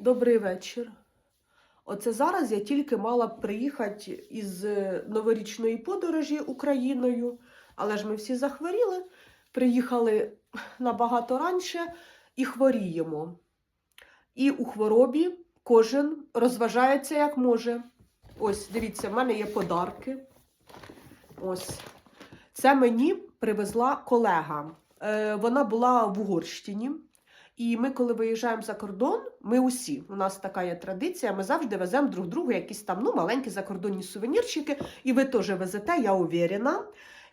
Добрий вечір. Оце зараз я тільки мала б приїхати із е, новорічної подорожі Україною, але ж ми всі захворіли, приїхали набагато раніше і хворіємо. І у хворобі кожен розважається як може. Ось, дивіться, в мене є подарки. Ось. Це мені привезла колега. Е, вона була в Угорщині. І ми, коли виїжджаємо за кордон, ми усі, у нас така є традиція, ми завжди веземо друг другу якісь там ну, маленькі закордонні сувенірчики, і ви теж везете, я уверена.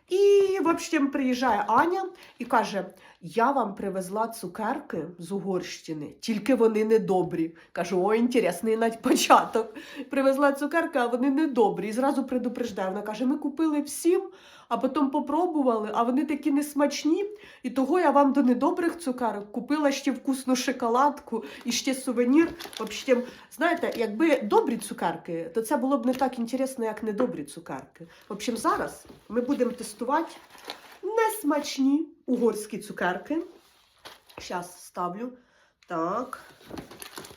І, в общем, приїжджає Аня і каже: Я вам привезла цукерки з Угорщини, тільки вони не добрі. Кажу, о, інтересний навіть початок. Привезла цукерки, а вони не добрі. І зразу предупреждаю. Вона каже: ми купили всім, а потім попробували, а вони такі несмачні. І того я вам до недобрих цукерок купила ще вкусну шоколадку і ще сувенір. В общем, знаєте, якби добрі цукерки, то це було б не так інтересно, як недобрі цукерки. В общем, зараз ми будемо тестувати несмачні угорські цукерки. Зараз ставлю. Так.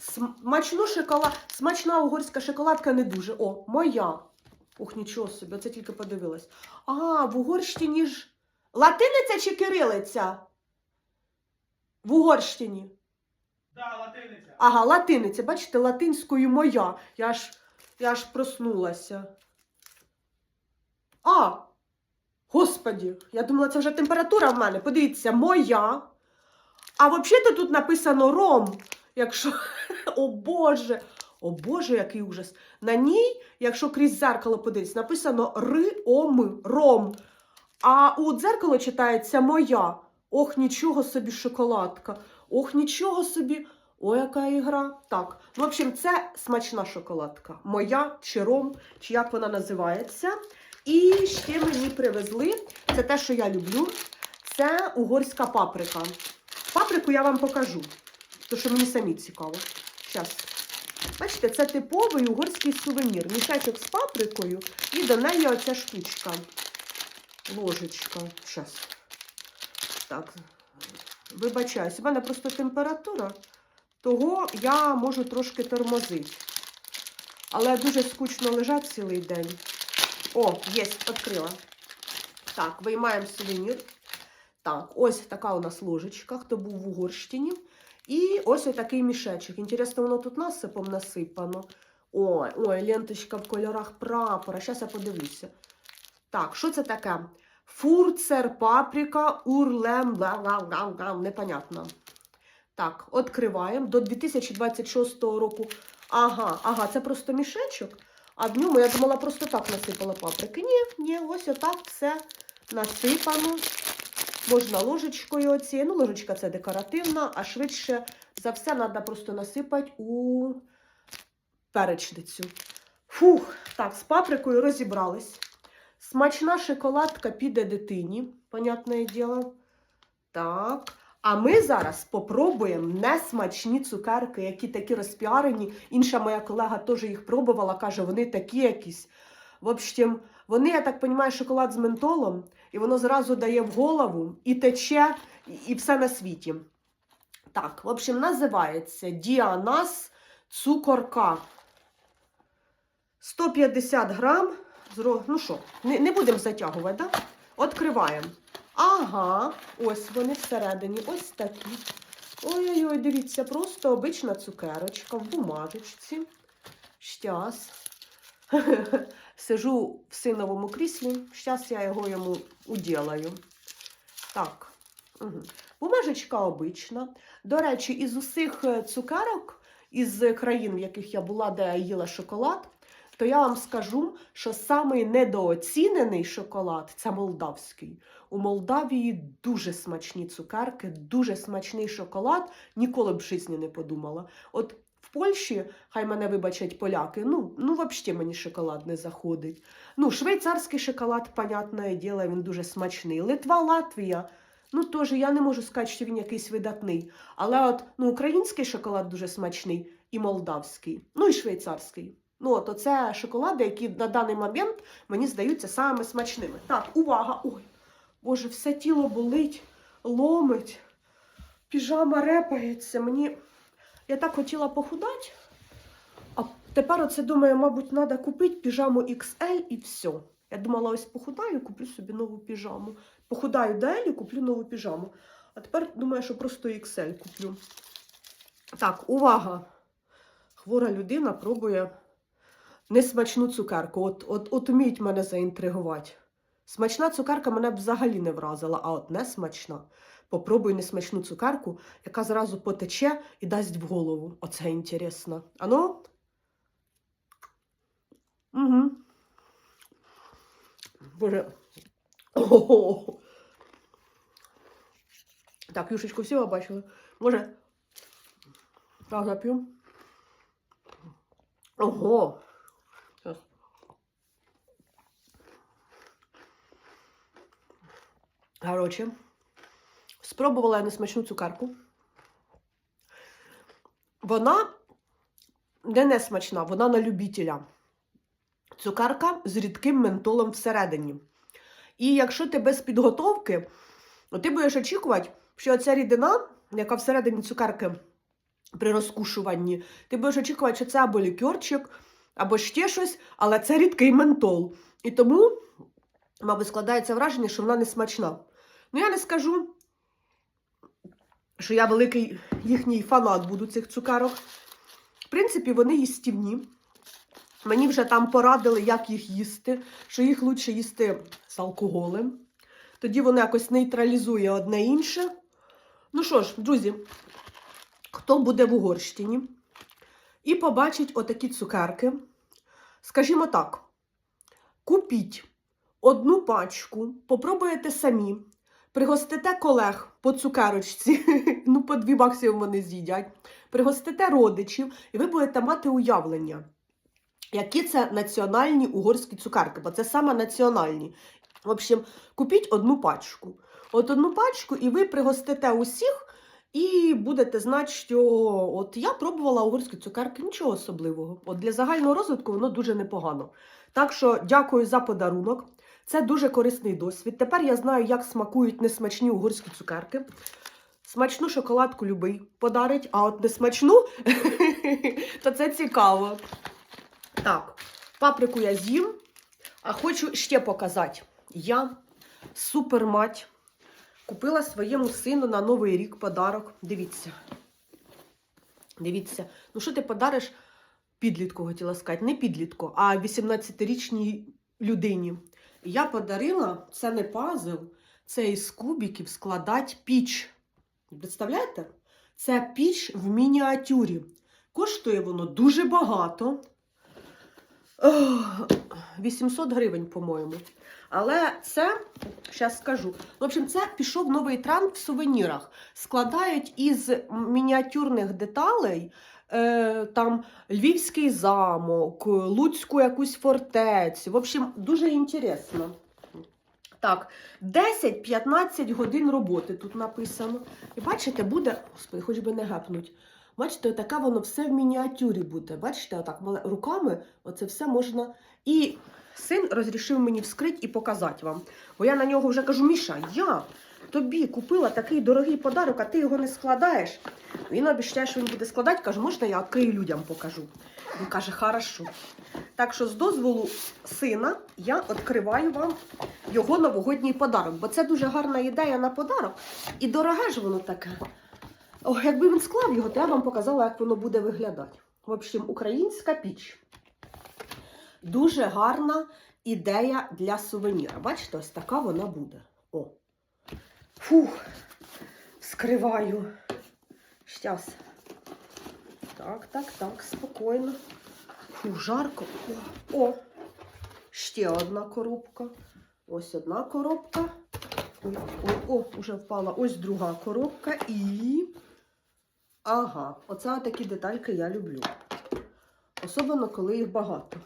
Смачну шоколад... Смачна угорська шоколадка не дуже. О, моя. Ух, нічого собі, це тільки подивилась. А, в Угорщині ж. Латиниця чи кирилиця? В Угорщині. Да, латиниця. Ага, латиниця. Бачите, латинською моя. Я ж, я ж проснулася. А! Господі, я думала, це вже температура в мене. Подивіться, моя. А взагалі тут написано ром. Якщо. О Боже! О Боже, який ужас. На ній, якщо крізь зеркало подивитися, написано ри-ом, ром. А у дзеркало читається моя. Ох, нічого собі шоколадка. Ох, нічого собі. О, яка ігра. Так, ну, в общем, це смачна шоколадка. Моя чи ром, чи як вона називається. І ще мені привезли, це те, що я люблю, це угорська паприка. Паприку я вам покажу, тому що мені самі цікаво. Зараз. Бачите, це типовий угорський сувенір. Мішечок з паприкою і до неї оця штучка. Ложечка. Зараз. Так. Вибачаюсь, у мене просто температура, того я можу трошки тормозити. Але дуже скучно лежати цілий день. О, є, відкрила. Так, виймаємо сувенір. Так, ось така у нас ложечка, хто був в Угорщині. І ось такий мішечок. Інтересно, воно тут насипом насипано. Ой, ой, ленточка в кольорах прапора. Зараз я подивлюся. Так, що це таке? Фурцер, паприка, урлем, бла-бла-бла-бла, непонятно. Так, відкриваємо. До 2026 року. Ага, ага, це просто мішечок. А в ньому я думала, просто так насипала паприки. Ні, ні, ось отак все насипано. Можна ложечкою оцією. Ну, ложечка це декоративна, а швидше за все треба просто насипати у перечницю. Фух, так, з паприкою розібрались. Смачна шоколадка піде дитині, понятне діло. Так. А ми зараз попробуємо несмачні цукерки, які такі розпіарені. Інша моя колега теж їх пробувала, каже, вони такі якісь. В общем, вони, я так розумію, шоколад з ментолом, і воно зразу дає в голову і тече, і, все на світі. Так, в общем, називається Діанас цукорка. 150 грам. Ну що, не, будемо затягувати, да? Відкриваємо. Ага, ось вони всередині, ось такі. Ой-ой-ой, дивіться, просто обична цукерочка в бумажечці. Щас. Сижу в синовому кріслі, щас я його йому уділаю. Так. Угу. Бумажечка обична. До речі, із усіх е, цукерок, із країн, в яких я була, де я їла шоколад, то я вам скажу, що самий недооцінений шоколад це молдавський. У Молдавії дуже смачні цукерки, дуже смачний шоколад. Ніколи б в житті не подумала. От в Польщі, хай мене вибачать поляки, ну, ну взагалі мені шоколад не заходить. Ну, швейцарський шоколад, понятне діло, він дуже смачний. Литва, Латвія. Ну, теж я не можу сказати, що він якийсь видатний. Але от ну, український шоколад дуже смачний, і молдавський, ну і швейцарський. Ну, от оце шоколади, які на даний момент мені здаються самими смачними. Так, увага! Ой, Боже, все тіло болить, ломить, піжама репається. Мені. Я так хотіла похудати, а тепер оце думаю, мабуть, треба купити піжаму XL і все. Я думала, ось похудаю, куплю собі нову піжаму. Похудаю до Елі, куплю нову піжаму. А тепер думаю, що просто XL куплю. Так, увага! Хвора людина пробує несмачну цукерку. От, от, от вміють мене заінтригувати. Смачна цукерка мене взагалі не вразила, а от несмачна. Попробуй несмачну цукерку, яка зразу потече і дасть в голову. Оце інтересно. Ано? Угу. Боже. Ого. Так, юшечку всі ви бачили. Може. Так, зап'ю. Ого. Короче, спробувала я несмачну цукерку. Вона не несмачна, вона на любителя. Цукерка з рідким ментолом всередині. І якщо ти без підготовки, то ти будеш очікувати, що ця рідина, яка всередині цукерки при розкушуванні, ти будеш очікувати, що це або лікерчик, або ще щось, але це рідкий ментол. І тому, мабуть, складається враження, що вона не смачна. Ну, я не скажу, що я великий їхній фанат буду цих цукерок. В принципі, вони їстівні. Мені вже там порадили, як їх їсти, що їх краще їсти з алкоголем. Тоді воно якось нейтралізує одне інше. Ну що ж, друзі, хто буде в Угорщині і побачить отакі цукерки, скажімо так, купіть одну пачку, попробуєте самі, пригостите колег по цукерочці, ну по дві бакси вони з'їдять, пригостите родичів, і ви будете мати уявлення, які це національні угорські цукерки, бо це саме національні. В общем, купіть одну пачку. От одну пачку, і ви пригостите усіх, і будете знати, що от я пробувала угорські цукерки, нічого особливого. От для загального розвитку воно дуже непогано. Так що дякую за подарунок. Це дуже корисний досвід. Тепер я знаю, як смакують несмачні угорські цукерки. Смачну шоколадку любий подарить, а от несмачну, то це цікаво. Так, паприку я з'їм, а хочу ще показати. Я супермать купила своєму сину на Новий рік подарок. Дивіться. Дивіться. Ну, що ти подариш підлітку, хотіла сказати, не підлітку, а 18-річній людині. Я подарила, це не пазл, це із кубиків складати піч. Представляєте? Це піч в мініатюрі. Коштує воно дуже багато. 800 гривень, по-моєму. Але це, зараз скажу. В общем, це пішов новий тренд в сувенірах. Складають із мініатюрних деталей. Е, там Львівський замок, Луцьку якусь фортецю. В общем, дуже інтересно. Так, 10-15 годин роботи тут написано. І бачите, буде, господи, хоч би не гепнуть. Бачите, таке воно все в мініатюрі буде. Бачите, отак руками оце все можна. І син розрішив мені вскрити і показати вам. Бо я на нього вже кажу: Міша, я тобі купила такий дорогий подарок, а ти його не складаєш. Він обіцяє, що він буде складати, каже, можна я відкрию людям покажу. Він каже, хорошо. Так що з дозволу сина я відкриваю вам його новогодній подарок, бо це дуже гарна ідея на подарок. І дороге ж воно таке. Ох, якби він склав його, то я вам показала, як воно буде виглядати. В общем, українська піч. Дуже гарна ідея для сувеніра. Бачите, ось така вона буде. О. Фух, вскриваю. Щас. Так, так, так, спокійно. Фу, жарко. О, о. Ще одна коробка. Ось одна коробка. Ой, ой, о, вже впала. Ось друга коробка і. Ага, оце такі детальки я люблю. Особливо, коли їх багато.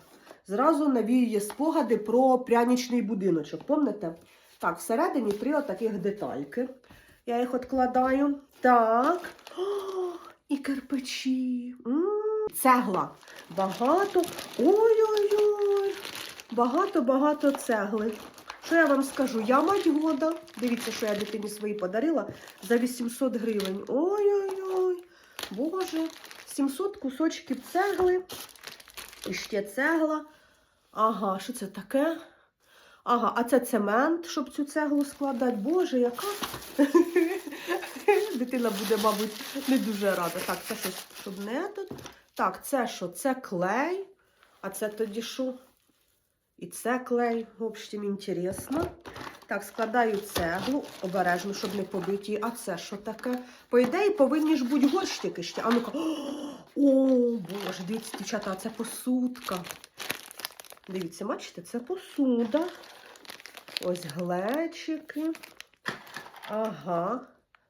Зразу навіює спогади про прянічний будиночок. Помните? Так, всередині три отаких детальки. Я їх відкладаю. Так. О, і кирпичі. Цегла. Багато. Ой-ой-ой. Багато-багато цегли. Що я вам скажу? Я мать года. Дивіться, що я дитині своїй подарила за 800 гривень. Ой-ой-ой. Боже. 700 кусочків цегли. І ще цегла. Ага, що це таке? Ага, а це цемент, щоб цю цеглу складати. Боже, яка. Дитина буде, мабуть, не дуже рада. Так, це щось, щоб не тут. Так, це що? Це клей. А це тоді що? І це клей. В общем, інтересно. Так, складаю цеглу, обережно, щоб не побити її. А це що таке? По ідеї повинні ж бути горщики ще. А ну-ка. О, боже, дивіться, дівчата, а це посудка. Дивіться, бачите, це посуда. Ось глечики. Ага.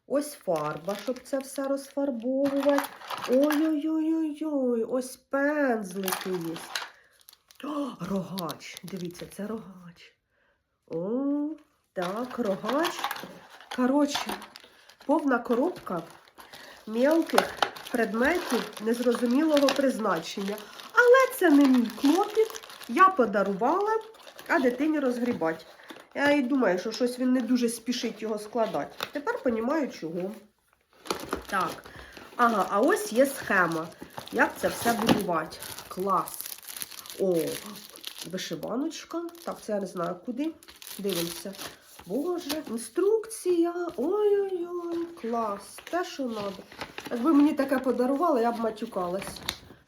Ось фарба, щоб це все розфарбовувати. Ой-ой-ой-ой-ой, ось пензлики є. О, рогач. Дивіться, це рогач. О, так, рогач. Коротше, повна коробка мелких предметів незрозумілого призначення. Але це не мій клопіт. Я подарувала, а дитині розгрібать. Я і думаю, що щось він не дуже спішить його складати. Тепер розумію, чого. Так. Ага, а ось є схема. Як це все будувати. Клас. О, вишиваночка. Так, це я не знаю куди. Дивимося. Боже, інструкція. Ой-ой-ой, клас. Те, що треба. Якби мені таке подарували, я б матюкалась.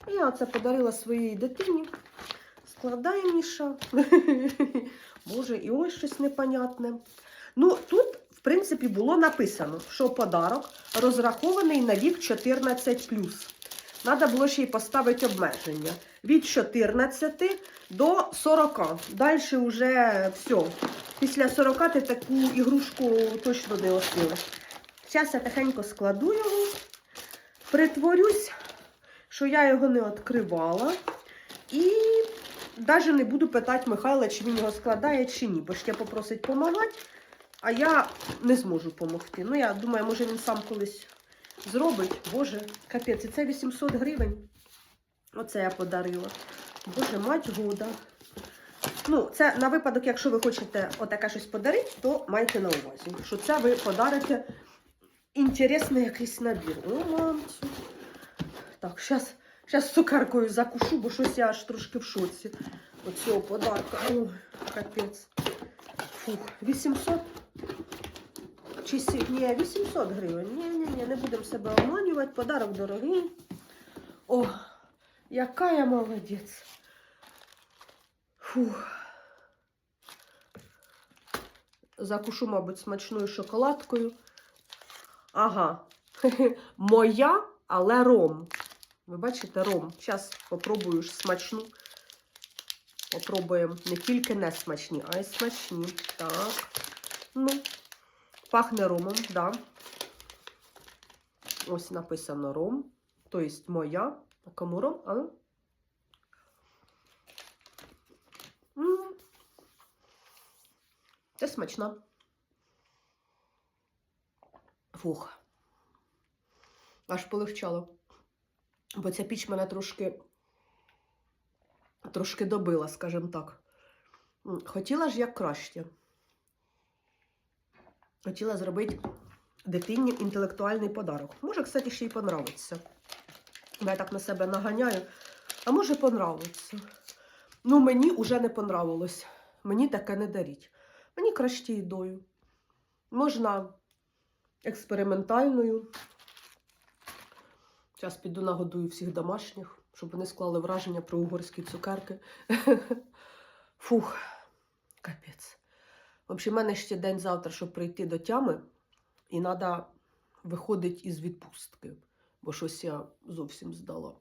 Я це подарила своїй дитині. Складай, Міша. Боже, і ось щось непонятне. Ну, тут, в принципі, було написано, що подарок розрахований на вік 14. Треба було ще й поставити обмеження. Від 14 до 40. Далі вже все. Після 40 ти таку ігрушку точно не осилиш. Зараз я тихенько складу його, притворюсь, що я його не відкривала. І навіть не буду питати Михайла, чи він його складає, чи ні, бо ще попросить допомагати, а я не зможу допомогти. Ну, я думаю, може він сам колись зробить. Боже, капець, і це 800 гривень. Оце я подарила. Боже, мать года. Ну, це на випадок, якщо ви хочете отаке щось подарити, то майте на увазі, що це ви подарите інтересний якийсь набір. О, мамцю. Так, зараз зараз цукеркою закушу, бо щось я аж трошки в шоці. Оцього подарка. Ой, капець. Фух, 800? Чи. Ні, 800 гривень. Ні, ні, ні, не будемо себе обманювати. Подарок дорогий. О, яка я молодець. Фух. Закушу, мабуть, смачною шоколадкою. Ага. Моя, але ром. Ви бачите, ром. Зараз попробую смачну. Попробуємо не тільки не смачні, а й смачні. Так. Ну, пахне ромом, да. Ось написано ром. Тобто моя. А кому ром? А? Це смачно. Фух. Аж полегчало. Бо ця піч мене трошки, трошки добила, скажімо так. Хотіла ж як краще. Хотіла зробити дитині інтелектуальний подарок. Може, кстати, ще й понравиться. Я так на себе наганяю. А може, понравиться. Ну, мені вже не понравилось. Мені таке не даріть. Мені краще їдою. Можна експериментальною. Зараз піду нагодую всіх домашніх, щоб вони склали враження про угорські цукерки. Фух, капець. В общем, в мене ще день завтра, щоб прийти до тями, і треба виходити із відпустки, бо щось я зовсім здала.